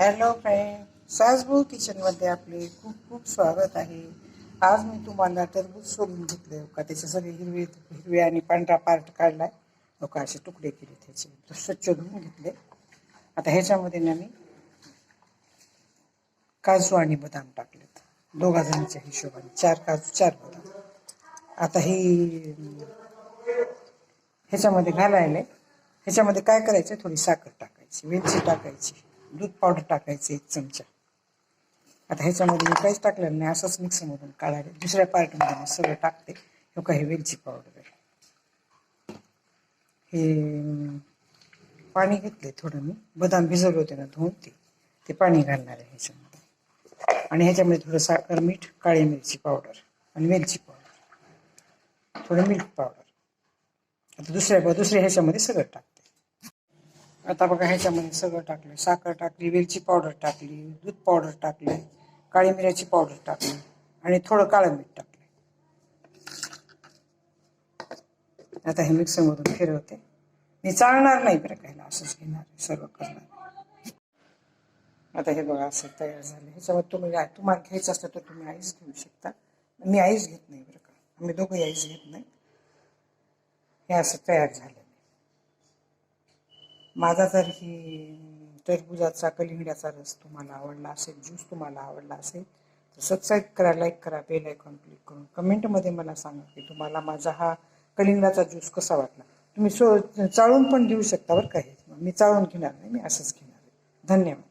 Hello friend सासबू किचनमध्ये आपले खूप खूप स्वागत आहे. आज मी तुम्हाला टरबूज सोलून घेतले हो का? त्याचे सगळे हिरवे हिरवे आणि पांढरा पार्ट काढलाय. आहे का? असे तुकडे केले त्याचे. स्वच्छ धुवून घेतले. आता ह्याच्यामध्ये ना मी काजू आणि बदाम टाकलेत. दोघा जणांच्या हिशोबाने. चार काजू चार बदाम. आता ही ह्याच्यामध्ये घालायला. ह्याच्यामध्ये काय करायचं थोडी साखर टाकायची. वेलची टाकायची. दूध पावडर टाकायचं एक चमचा. आता ह्याच्यामध्ये मी काहीच टाकलेलं नाही असंच मिक्सरमधून काढायला दुसऱ्या पार्टमध्ये मी सगळं टाकते. हे काही वेलची पावडर आहे. हे पाणी घेतले थोडं मी. बदाम भिजवले होते ना धुवून ते. ते पाणी घालणार आहे ह्याच्यामध्ये. आणि ह्याच्यामध्ये थोडं साखर मीठ काळी मिरची पावडर आणि वेलची पावडर थोडं मिल्क पावडर आता दुसऱ्या दुसऱ्या ह्याच्यामध्ये सगळं टाकते. आता बघा ह्याच्यामध्ये सगळं टाकलं साखर टाकली वेलची पावडर टाकली दूध पावडर टाकली काळी मिऱ्याची पावडर टाकली आणि थोडं काळं मीठ टाकलं आता हे मिक्सरमधून फिरवते. मी चालणार नाही बरं कायला असंच घेणार आहे, सर्व करणार. आता हे बघा असं तयार झालं. ह्याच्यामध्ये तुम्ही तुम्हाला घ्यायचं असलं तर तुम्ही आईस घेऊ शकता. मी आईस घेत नाही बरं का. आम्ही दोघंही आईस घेत नाही. हे असं तयार झालं. माझा जर ही टरबुजाचा कलिंगड्याचा रस तुम्हाला आवडला असेल ज्यूस तुम्हाला आवडला असेल तर सबस्क्राईब करा लाईक करा बेल आयकॉन क्लिक करून कमेंटमध्ये मला सांगा की तुम्हाला माझा हा कलिंगडाचा ज्यूस कसा वाटला. तुम्ही सो चाळून पण घेऊ शकता बरं काही मी चाळून घेणार नाही मी असंच घेणार आहे. धन्यवाद.